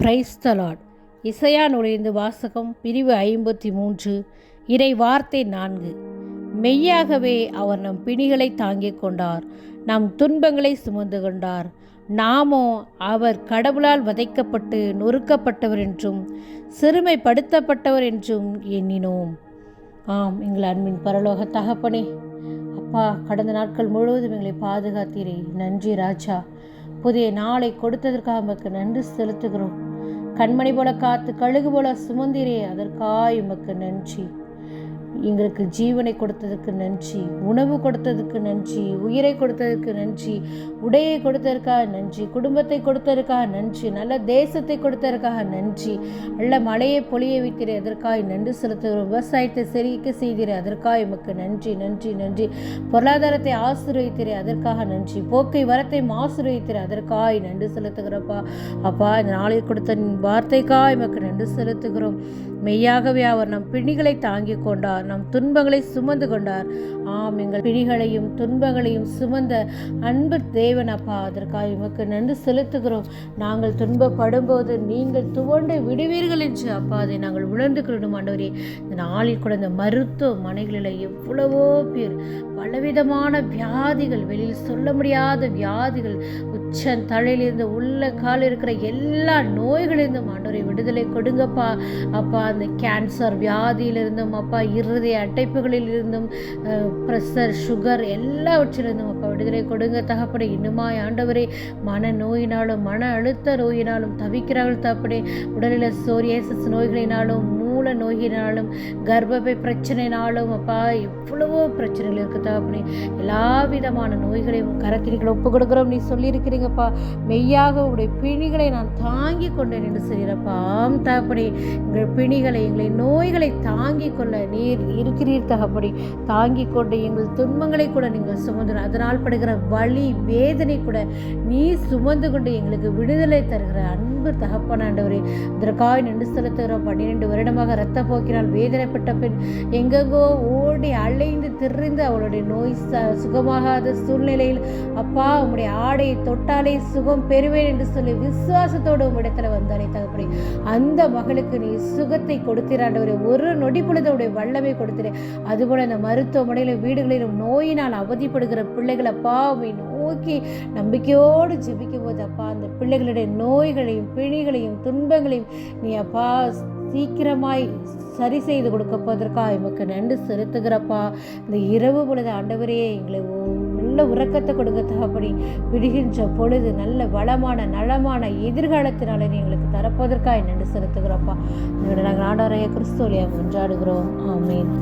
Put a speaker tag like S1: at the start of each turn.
S1: Praise the Lord இசையா நுழைந்து வாசகம் பிரிவு ஐம்பத்தி மூன்று இறை வார்த்தை நான்கு. மெய்யாகவே அவர் நம் பிணிகளை தாங்கிக் கொண்டார் நம் துன்பங்களை சுமந்து கொண்டார். நாமோ அவர் கடவுளால் வதைக்கப்பட்டு நொறுக்கப்பட்டவர் என்றும் சிறுமைப்படுத்தப்பட்டவர் என்றும் எண்ணினோம். ஆம் எங்கள் அன்பின் பரலோக தகப்பனே அப்பா கடந்த நாட்கள் முழுவதும் எங்களை பாதுகாத்தீரே. நன்றி ராஜா. புதிய நாளை கொடுத்ததற்காக நமக்கு நன்றி செலுத்துகிறோம். கண்மணி போல காத்து கழுகு போல சுமந்திரே அதற்காய் உமக்கு நன்றி. எங்களுக்கு ஜீவனை கொடுத்ததுக்கு நன்றி உணவு கொடுத்ததுக்கு நன்றி உயிரை கொடுத்ததுக்கு நன்றி உடையை கொடுத்ததற்காக நன்றி குடும்பத்தை கொடுத்ததற்காக நன்றி நல்ல தேசத்தை கொடுத்ததற்காக நன்றி. நல்ல மழையை பொழிய வைக்கிற அதற்காக நன்றி செலுத்துகிறோம். விவசாயத்தை செழிக்க செய்கிற அதற்காக எமக்கு நன்றி நன்றி நன்றி. பொருளாதாரத்தை ஆசீர்வதித்தீரே அதற்காக நன்றி. போக்கை வரத்தை ஆசீர்வதித்தீரே அதற்காக நன்றி செலுத்துகிறப்பா அப்பா. இந்த நாளை கொடுத்த வார்த்தைக்காக எமக்கு நன்றி செலுத்துகிறோம். மெய்யாகவே அவர் நம் பிணிகளை தாங்கிக் கொண்டார் நம் துன்பங்களை சுமந்து கொண்டார். ஆம் எங்கள் பிணிகளையும் துன்பங்களையும் சுமந்த அன்பு தேவன் அப்பா அதற்காக உமக்கு நன்றி செலுத்துகிறோம். நாங்கள் துன்பப்படும்போது நீங்கள் துவண்டு விடுவீர்கள் என்று அப்பா அதை நாங்கள் உணர்ந்து கொள்ளும் ஆண்டவரே இந்த நாளில் கூட இந்த மருத்துவமனைகளில் எவ்வளவோ பேர் பலவிதமான வியாதிகள் வெளியில் சொல்ல முடியாத வியாதிகள் உச்சன் தலையிலிருந்து உள்ள கால் இருக்கிற எல்லா நோய்களிலிருந்தும் ஆண்டவரை விடுதலை கொடுங்கப்பா. அப்பா அந்த கேன்சர் வியாதியிலிருந்தும் அப்பா இருதய அட்டைப்புகளில் இருந்தும் ப்ரெஷர் சுகர் எல்லாவற்றிலிருந்தும் அப்பா விடுதலை கொடுங்க. தகப்படை இன்னுமாய் ஆண்டவரே மன நோயினாலும் மன அழுத்த நோயினாலும் தவிக்கிறார்கள் தகப்படே உடலில் சோரியேசஸ் நோய்களினாலும் மூல நோயினாலும் கர்ப்பப்பை பிரச்சனைனாலும் அப்பா எவ்வளவோ பிரச்சனைகள் இருக்குது அப்படின்னு எல்லா விதமான நோய்களையும் கரத்திரிகளை ஒப்பு கொடுக்குறோம். நீ சொல்லியிருக்கிறீங்கப்பா. மெய்யாக உடைய பிணிகளை நான் தாங்கி கொண்டேன் என்று சொல்கிறப்பா. ஆம் தகப்படி எங்கள் பிணிகளை எங்களை நோய்களை தாங்கி கொள்ள நீர் இருக்கிறீர் தகப்படி தாங்கி கொண்டு எங்கள் துன்பங்களை கூட நீங்கள் சுமந்து அதனால் படுகிற வலி வேதனை கூட நீ சுமந்து கொண்டு எங்களுக்கு விடுதலை தருகிற அன்பு தகப்பனாண்டவரே. இதற்காக நின்று செலுத்துகிறோம். பன்னிரெண்டு வருடமாக இரத்த போக்கினால் வேதனைப்பட்ட பெண் எங்கெங்கோ ஓடி அலைந்து திரிந்து அவளுடைய நோய் ச சுகமாகாத சூழ்நிலையில் அப்பா உம்முடைய ஆடையை தொட்டாலே சுகம் பெறுவேன் என்று சொல்லி விசுவாசத்தோடு உம்மிடத்தில் வந்தானே தகப்படி அந்த மகளுக்கு நீ சுகத்தை கொடுத்திராண்டவரே ஒரு நொடி பொழுது உடைய வல்லமை கொடுத்திரேன் அதுபோல இந்த மருத்துவமனையிலும் வீடுகளிலும் நோயினால் அவதிப்படுகிற பிள்ளைகள் அப்பா நோக்கி நம்பிக்கையோடு ஜெபிக்கும் போது அப்பா அந்த பிள்ளைகளுடைய நோய்களையும் பிணிகளையும் துன்பங்களையும் நீ அப்பா சீக்கிரமாய் சரி செய்து கொடுக்கப்பதற்காக எமக்கு நன்றி செலுத்துகிறப்பா. இந்த இரவு பொழுது ஆண்டவரே எங்களை நல்ல உறக்கத்தை கொடுங்க தகப்படி விடுகின்ற பொழுது நல்ல வளமான நலமான எதிர்காலத்தினால நீ எங்களுக்கு தரப்போவதற்காக நன்றி செலுத்துகிறப்பா. நாங்கள் ஆண்டவரைய கிறிஸ்தோலியாக கொண்டாடுகிறோம் ஆமீன்.